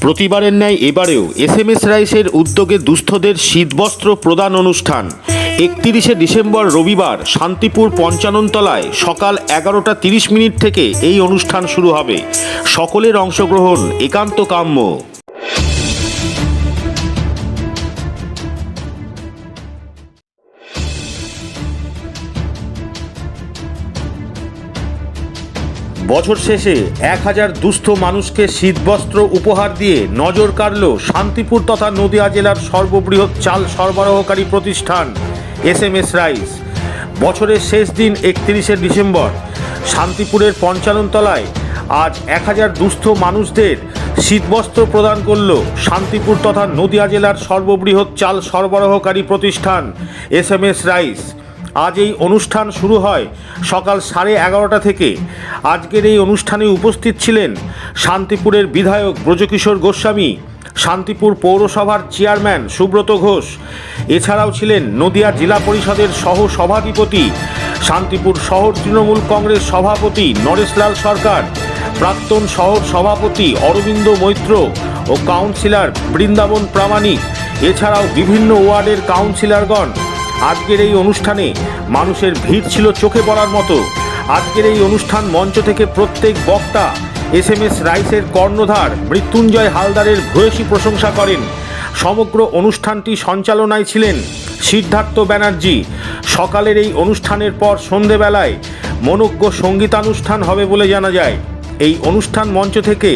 প্রতিবারের ন্যায় এবারেও এস এম এস রাইসের উদ্যোগে দুস্থদের শীতবস্ত্র প্রদান অনুষ্ঠান। একত্রিশে ডিসেম্বর রবিবার শান্তিপুর পঞ্চাননতলায় সকাল এগারোটা তিরিশ মিনিট থেকে এই অনুষ্ঠান শুরু হবে। সকলের অংশগ্রহণ একান্ত কাম্য। বছর শেষে এক হাজার দুস্থ মানুষকে শীতবস্ত্র উপহার দিয়ে নজর কাড়ল শান্তিপুর তথা নদিয়া জেলার সর্ববৃহৎ চাল সরবরাহকারী প্রতিষ্ঠান এস এম এস রাইস। বছরের শেষ দিন একত্রিশে ডিসেম্বর। শান্তিপুরের পঞ্চাননতলায় আজ এক হাজার দুস্থ মানুষদের শীতবস্ত্র প্রদান করল শান্তিপুর তথা নদিয়া জেলার সর্ববৃহৎ চাল সরবরাহকারী প্রতিষ্ঠান এস এম এস রাইস। আজ এই অনুষ্ঠান শুরু হয় সকাল সাড়ে এগারোটা থেকে। আজকের এই অনুষ্ঠানে উপস্থিত ছিলেন শান্তিপুরের বিধায়ক ব্রজকিশোর গোস্বামী, শান্তিপুর পৌরসভার চেয়ারম্যান সুব্রত ঘোষ, এছাড়াও ছিলেন নদিয়া জেলা পরিষদের সহ সভাধিপতি শান্তিপুর শহর তৃণমূল কংগ্রেস সভাপতি নরেশলাল সরকার, প্রাক্তন শহর সভাপতি অরবিন্দ মৈত্র ও কাউন্সিলর বৃন্দাবন প্রামাণিক, এছাড়াও বিভিন্ন ওয়ার্ডের কাউন্সিলরগণ আজকের এই অনুষ্ঠানে মানুষের ভিড় ছিল চোখে পড়ার মতো। আজকের এই অনুষ্ঠান মঞ্চ থেকে প্রত্যেক বক্তা এস এম এস রাইসের কর্ণধার মৃত্যুঞ্জয় হালদারের ভূয়সী প্রশংসা করেন। সমগ্র অনুষ্ঠানটি সঞ্চালনায় ছিলেন সিদ্ধার্থ ব্যানার্জি। সকালের এই অনুষ্ঠানের পর সন্ধেবেলায় মনোজ্ঞ সঙ্গীতানুষ্ঠান হবে বলে জানা যায়। এই অনুষ্ঠান মঞ্চ থেকে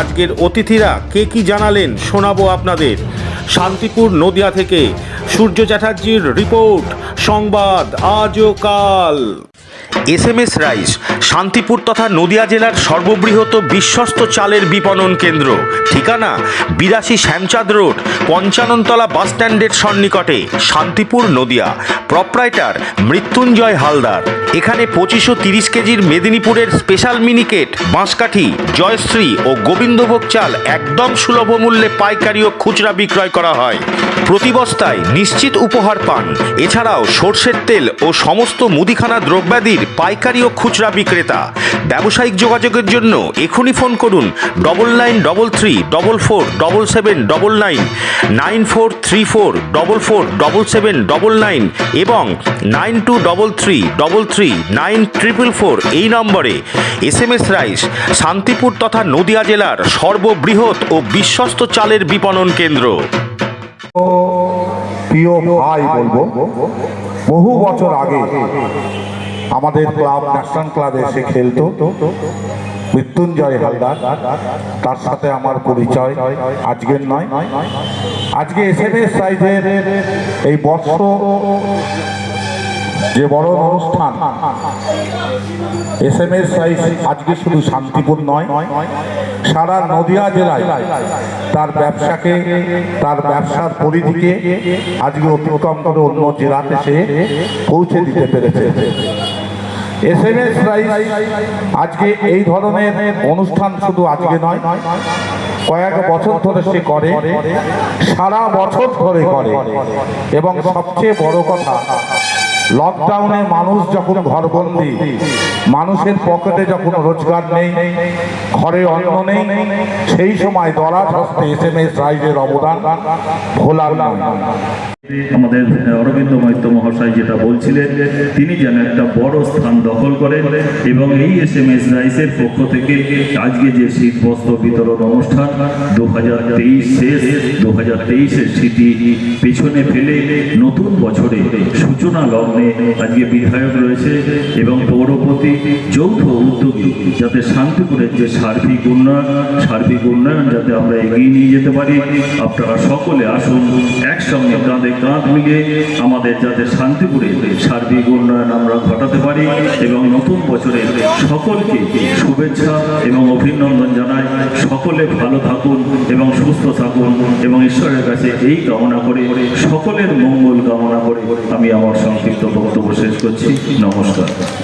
আজকের অতিথিরা কে কি জানালেন শোনাবো আপনাদের। শান্তিপুর নদিয়া থেকে সূর্য চ্যাটার্জির রিপোর্ট, সংবাদ আজও কাল। S M S rice Shantipur তথা নদিয়া জেলার সর্ববৃহৎ বিশ্বস্ত চালের বিপণন কেন্দ্র। ঠিকানা, বিরাশি শ্যামচাঁদ রোড, পঞ্চাননতলা বাস স্ট্যান্ডের সন্নিকটে, শান্তিপুর, নদিয়া। প্রপ্রাইটার, মৃত্যুঞ্জয় হালদার। এখানে পঁচিশশো তিরিশ কেজির মেদিনীপুরের স্পেশাল মিনিকেট, বাঁশকাঠি, জয়শ্রী ও গোবিন্দভোগ চাল একদম সুলভ মূল্যে পাইকারি ও খুচরা বিক্রয় করা হয়। প্রতি বস্তায় নিশ্চিত উপহার পান। এছাড়াও সর্ষের তেল ও সমস্ত মুদিখানা দ্রব্যাদির পাইকারি ও খুচরা বিক্রেতা। ব্যবসায়িক যোগাযোগের জন্য এখনই ফোন করুন double nine double three double four double seven double nine nine four three four double four double seven double nine এবং nine two double three double three nine triple four এই নম্বরে S M S rice Shantipur তথা নদিয়া জেলার সর্ববৃহৎ ও বিশ্বস্ত চালের বিপণন কেন্দ্র। প্রিয় ভাই বলব, বহু বছর আগে আমাদের ক্লাব, ন্যাশনাল ক্লাবে এসে খেলতো। মৃত্যুঞ্জয় হালদার, তার সাথে আমার পরিচয়, আজকের নয়। আজকে এস সাইজের এই বর্ষ যে বড় অনুষ্ঠান। এস এম এস সাইজ আজকে শুধু শান্তিপুর নয়, সারা নদিয়া জেলায় তার ব্যবসাকে, তার ব্যবসার পরিধিকে আজকে অতিক্রম করে অন্য জেলাতে সে পৌঁছে দিতে পেরেছে। এস এম এস আজকে এই ধরনের অনুষ্ঠান শুধু আজকে নয়, কয়েক বছর ধরে সে করে, সারা বছর ধরে করে। এবং সবচেয়ে বড় কথা লকডাউনে মানুষ যখন ঘরবন্দি, মানুষের পকেটে যখন রোজগার নেই, ঘরে অন্ন নেই, সেই সময় দরাজ হস্তে এস এম এস রাইজের অবদান ভোলার আমাদের অরবিন্দ মৈত্র মহাশয় যেটা বলছিলেন, তিনি যেন একটা বড় স্থান দখল করেন এবং এই এস এম এস রাইসের পক্ষ থেকে আজকে যে শীত বস্ত্র বিতরণ অনুষ্ঠান দু হাজার তেইশ শেষ দু হাজার তেইশের স্মৃতি পেছনে ফেলে নতুন বছরে সূচনা লগ্নে আজকে বিধায়ক রয়েছে এবং পৌরপতি যৌথ উদ্যোগী যাতে শান্তিপুরের যে সার্বিক উন্নয়ন সার্বিক উন্নয়ন যাতে আমরা এগিয়ে নিয়ে যেতে পারি, আপনারা সকলে আসুন, একসঙ্গে কাঁধে কাঁধ মিলিয়ে আমাদের যাতে শান্তিপুরে সার্বিক উন্নয়ন আমরা ঘটাতে পারি এবং নতুন বছরে সকলকে শুভেচ্ছা এবং অভিনন্দন জানাই। সকলে ভালো থাকুন এবং সুস্থ থাকুন এবং ঈশ্বরের কাছে এই কামনা করে সকলের মঙ্গল কামনা করে আমি আমার সংক্ষিপ্ত বক্তব্য শেষ করছি। নমস্কার।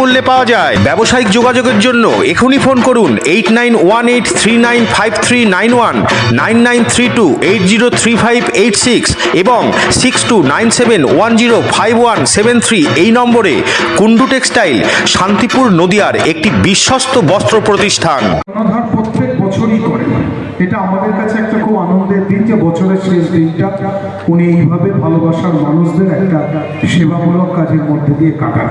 মূল্যে পাওয়া যায়। ব্যবসায়িক যোগাযোগের জন্য এখনই ফোন করুন eight nine one eight three nine five three nine one nine nine three two eight zero three five eight six এবং six two nine seven one zero five one seven three এই নম্বরে Kundu textile, Shantipur নদিয়ার একটি বিশ্বস্ত বস্ত্র প্রতিষ্ঠান। এটা আমাদের কাছে একটা খুব আনন্দের দিন যে বছরের শেষ দিনটা উনি এইভাবে ভালোবাসার মানুষদের একটা সেবামূলক কাজের মধ্যে দিয়ে কাটান।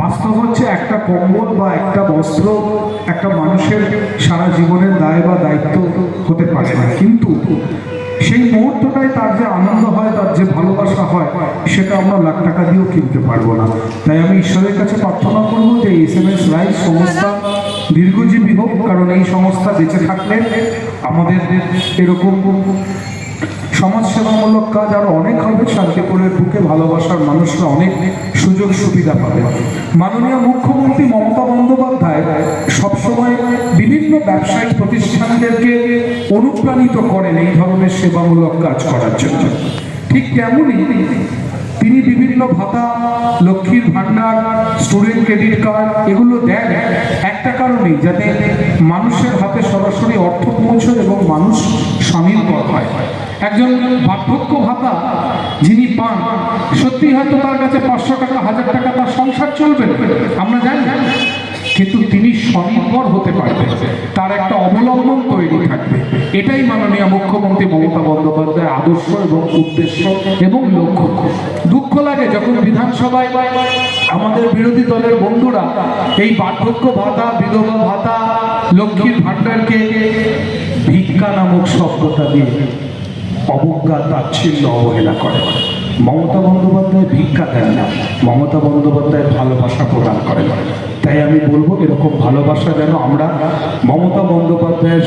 বাস্তব হচ্ছে একটা কম্বল বা একটা বস্ত্র একটা মানুষের সারা জীবনের দায় বা দায়িত্ব হতে পারে না। কিন্তু সেই মুহূর্তটাই তার যে আনন্দ হয়, তার যে ভালোবাসা হয়, সেটা আমরা লাখ টাকা দিয়েও কিনতে পারব না। তাই আমি ঈশ্বরের কাছে প্রার্থনা করব যে এস এম এস রাইস সংস্থা দীর্ঘজীবী হোক, কারণ এই সংস্থা বেঁচে থাকলে আমাদের এরকম সমাজসেবামূলক কাজ আরও অনেক হবে। শান্তিপুরের বুকে ভালোবাসার মানুষরা অনেক সুযোগ সুবিধা পাবে। মাননীয় মুখ্যমন্ত্রী মমতা বন্দ্যোপাধ্যায় সবসময় বিভিন্ন ব্যবসায়িক প্রতিষ্ঠানদেরকে অনুপ্রাণিত করেন এই ধরনের সেবামূলক কাজ করার জন্য। ঠিক তেমনই তিনি বিভিন্ন ভাতা, লক্ষ্মীর ভান্ডার স্টুডেন্ট ক্রেডিট কার্ড এগুলো দেন। একটা কারণেই যাতে মানুষের হাতে সরাসরি অর্থ পৌঁছয় এবং মানুষ স্বনির্ভর হয়। একজন বার্ধক্য ভাতা যিনি পান সত্যি হয়তো তার কাছে পাঁচশো টাকা, হাজার টাকা তার সংসার চলবে। আমরা জানি কিন্তু তিনি স্বনির্ভর হতে পারবেন। তার একটা অবলম্বন তৈরি থাকবে। এটাই মাননীয় মুখ্যমন্ত্রী মমতা বন্দ্যোপাধ্যায় আদর্শ এবং উদ্দেশ্য এবং লক্ষ্য। দুঃখ লাগে যখন বিধানসভায় আমাদের বিরোধী দলের বন্ধুরা এই বার্ধক্য ভাতা, বিধবা ভাতা লক্ষ্মীর ভাণ্ডারকে ভিক্ষা নামক শব্দটা দিয়ে অবজ্ঞা, তাচ্ছিল্য, অবহেলা করে। মমতা বন্দ্যোপাধ্যায় ভিক্ষা দেন না মমতা বন্দ্যোপাধ্যায় ভালোবাসা প্রদান করেন। তাই আমি বলব এরকম ভালোবাসা যেন আমরা মমতা বন্দ্যোপাধ্যায়ের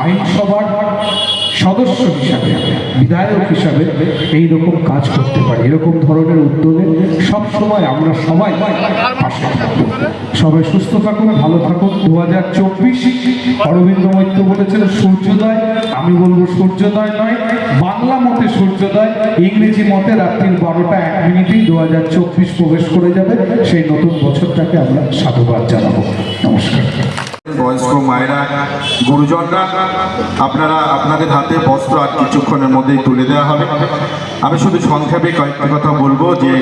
আইনসভার সদস্য হিসাবে, বিধায়ক হিসাবে এই রকম কাজ করতে পারি। এরকম ধরনের উদ্যোগে সব সময় আমরা সবাই। সবাই সুস্থ থাকুন, ভালো থাকুন। দু হাজার চব্বিশ, অরবিন্দ মৈত্র বলেছেন, সূর্যোদয়, আমি বলব সূর্যোদয় নয়, বাংলা মতে সূর্যোদয়, ইংরেজি মতে রাত্রির বারোটা এক মিনিটেই দু হাজার চব্বিশ প্রবেশ করে যাবে। সেই নতুন বছরটাকে আমরা সাধুবাদ জানাব। নমস্কার। বয়স্ক মায়েরা, গুরুজনরা, আপনারা আপনাদের হাতে বস্ত্র আর কিছুক্ষণের মধ্যেই তুলে দেওয়া হবে। আমি শুধু সংক্ষেপে কয়েকটি কথা বলব যে,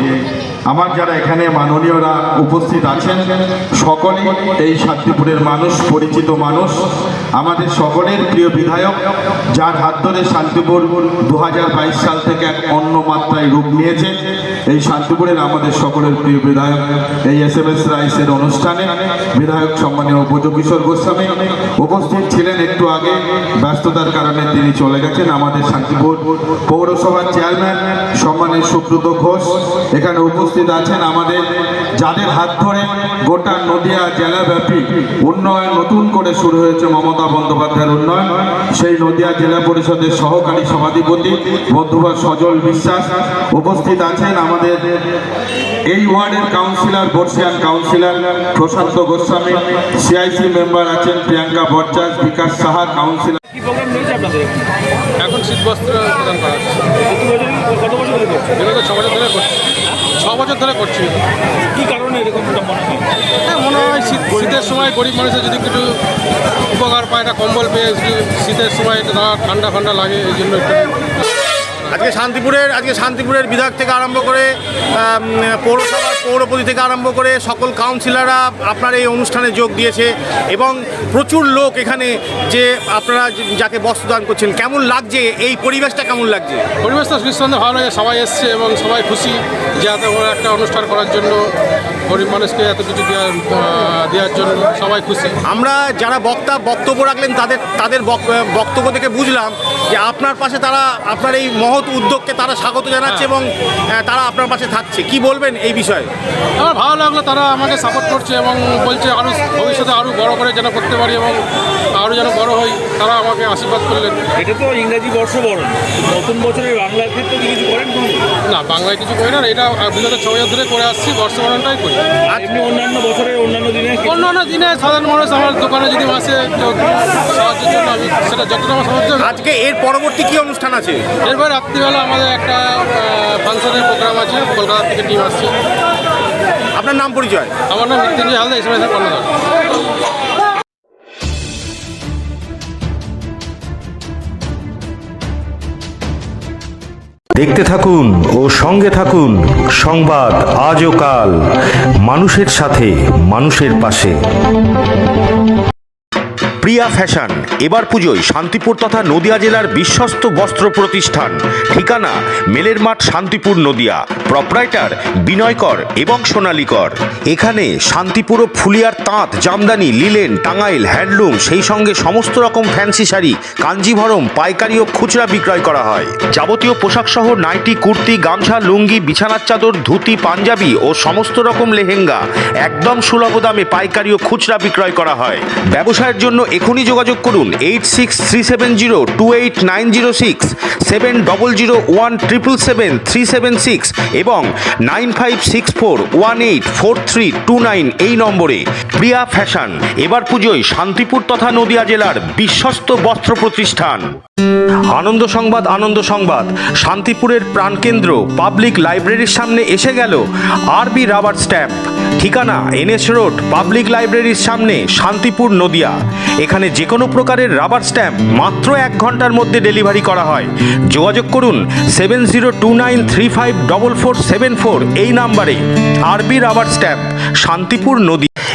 আমার যারা এখানে মাননীয়রা উপস্থিত আছেন, সকলেই এই শান্তিপুরের মানুষ, পরিচিত মানুষ। আমাদের সকলের প্রিয় বিধায়ক, যার হাত ধরে শান্তিপুর দু হাজার বাইশ সাল থেকে এক অন্য মাত্রায় রূপ নিয়েছে। এই শান্তিপুরের আমাদের সকলের প্রিয় বিধায়ক, এই এস এম এস রাইসের অনুষ্ঠানে বিধায়ক সম্মানীয় উপযোগীশ্বর গোস্বামী উপস্থিত ছিলেন একটু আগে। ব্যস্ততার কারণে তিনি চলে গেছেন আমাদের শান্তিপুর পৌরসভার চেয়ারম্যান, সম্মানের সুব্রত ঘোষ। এখানে উপস্থিত আছেন আমাদের, যাদের হাত ধরে গোটা নদিয়া জেলাব্যাপী উন্নয়ন নতুন করে শুরু হয়েছে মমতা বন্দ্যোপাধ্যায়ের উন্নয়ন। সেই নদিয়া জেলা পরিষদের সহকারী সভাধিপতি বন্ধুবার সজল বিশ্বাস উপস্থিত আছেন আমাদের এই ওয়ার্ডের কাউন্সিলর বর্ষিয়ান councillor Prasanta Goswami CIC member আছেন প্রিয়াঙ্কা ভট্টাচ বিকাশ সাহা কাউন্সিলর। এখন শীতবস্ত্র প্রদান করা হচ্ছে। ছ বছর ধরে করছি। ছ বছর ধরে করছি। কি কারণে এরকম মনে হয়? মনে হয় শীত শীতের সময় গরিব মানুষের যদি একটু উপকার পায় একটা কম্বল পেয়ে শীতের সময় তারা ঠান্ডা ফান্ডা লাগে এই জন্য একটু আজকে শান্তিপুরের আজকে শান্তিপুরের বিধায়ক থেকে আরম্ভ করে পৌরসভার পৌরপতি থেকে আরম্ভ করে সকল কাউন্সিলররা আপনার এই অনুষ্ঠানে যোগ দিয়েছে এবং প্রচুর লোক এখানে যে আপনারা যাকে বস্ত্রদান করছেন কেমন লাগছে? এই পরিবেশটা কেমন লাগছে? পরিবেশটা নিঃসন্দেহে ভালো লাগে সবাই এসছে এবং সবাই খুশি যে এত বড় একটা অনুষ্ঠান করার জন্য গরিব মানুষকে এত কিছু দেওয়ার দেওয়ার জন্য সবাই খুশি। আমরা যারা বক্তা বক্তব্য রাখলেন তাদের তাদের বক- বক্তব্য থেকে বুঝলাম যে আপনার পাশে তারা আপনার এই মহৎ উদ্যোগকে তারা স্বাগত জানাচ্ছে এবং আহ, তারা আপনার পাশে থাকছে। কি বলবেন এই বিষয়ে? আমার ভালো লাগল তারা আমাকে সাপোর্ট করছে এবং বলছে আরও ভবিষ্যতে আরও বড় করে যেন করতে পারি এবং আরও যেন বড় হই তারা আমাকে আশীর্বাদ করলেন। এটা তো ইংরাজি বর্ষবরণ। নতুন বছরে বাংলার ক্ষেত্রে কিছু করেন না বাংলায় কিছু করি না এটা বিগত ছ বছর ধরে করে আসছি বর্ষবরণটাই করি। আপনি অন্যান্য বছরের অন্যান্য দিনে অন্যান্য দিনে সাধারণ মানুষ আমার দোকানে যদি আসে কেউ সাহায্যের জন্য আমি সেটা যতটা আমার সাহায্য আজকে এর পরবর্তী কি অনুষ্ঠান আছে? এরপর রাত্রিবেলা আমাদের একটা ফাংশনের প্রোগ্রাম আছে কলকাতা থেকে টিম আসছে। আপনার নাম পরিচয়? আমার নাম মৃত্যুঞ্জয় হালদা এসএমএস কর্ণধার। দেখতে থাকুন ও সঙ্গে থাকুন। সংবাদ আজও কাল। মানুষের সাথে মানুষের পাশে। প্রিয়া ফ্যাশন। এবার পুজোয় শান্তিপুর তথা নদিয়া জেলার বিশ্বস্ত বস্ত্র প্রতিষ্ঠান। ঠিকানা মেলের মাঠ শান্তিপুর, নদিয়া। প্রপ্রাইটার, বিনয়কর এবং সোনালীকর। এখানে শান্তিপুর ও ফুলিয়ার তাঁত, জামদানি, লিলেন, টাঙ্গাইল, হ্যান্ডলুম, সেই সঙ্গে সমস্ত রকম ফ্যান্সি শাড়ি, কাঞ্জিভরম, পাইকারি ও খুচরা বিক্রয় করা হয়। যাবতীয় পোশাক সহ নাইটি, কুর্তি, গামছা, লুঙ্গি, বিছানার চাদর, ধুতি, পাঞ্জাবি ও সমস্ত রকম লেহেঙ্গা একদম সুলভ দামে পাইকারি ও খুচরা বিক্রয় করা হয়। ব্যবসায়ের জন্য এখনই যোগাযোগ করুন eight six three seven zero two eight nine zero six, seven double zero one triple seven three seven six এবং nine five six four one eight four three two nine এই নম্বরে। প্রিয়া ফ্যাশন, এবার পুজোয় শান্তিপুর তথা নদিয়া জেলার বিশ্বস্ত বস্ত্র প্রতিষ্ঠান। আনন্দ সংবাদ আনন্দ সংবাদ। শান্তিপুরের প্রাণকেন্দ্র, পাবলিক লাইব্রেরির সামনে এসে গেল আরবি রাবার স্ট্যাম্প। ঠিকানা এনএস রোড, পাবলিক লাইব্রেরির সামনে শান্তিপুর, নদিয়া। এখানে যে কোনো প্রকারের রাবার স্ট্যাম্প মাত্র এক ঘণ্টার মধ্যে ডেলিভারি করা হয়। যোগাযোগ করুন seven zero two nine three five double four seven four এই নাম্বারে। আরবি রাবার স্ট্যাম্প, শান্তিপুর নদী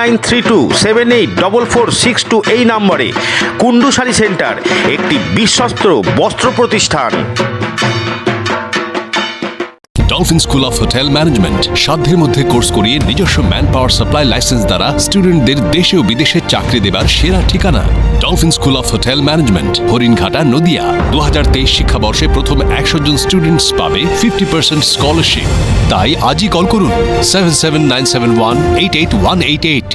nine three two seven eight double four six two এই নম্বরে কুন্ডু শাড়ি সেন্টার, একটি বিশ্বস্ত বস্ত্র প্রতিষ্ঠান। Dolphin school of hotel management সাধ্যের মধ্যে কোর্স করিয়ে নিজস্ব ম্যান পাওয়ার সাপ্লাই লাইসেন্স দ্বারা স্টুডেন্টদের দেশে ও বিদেশে চাকরি দেবার সেরা ঠিকানা। Dolphin school of hotel management Haringhata, Nadia. দু হাজার তেইশ শিক্ষাবর্ষে প্রথম একশো জন স্টুডেন্টস পাবে ফিফটি পার্সেন্ট স্কলারশিপ তাই আজই কল করুন seven seven nine seven one eight eight one eight eight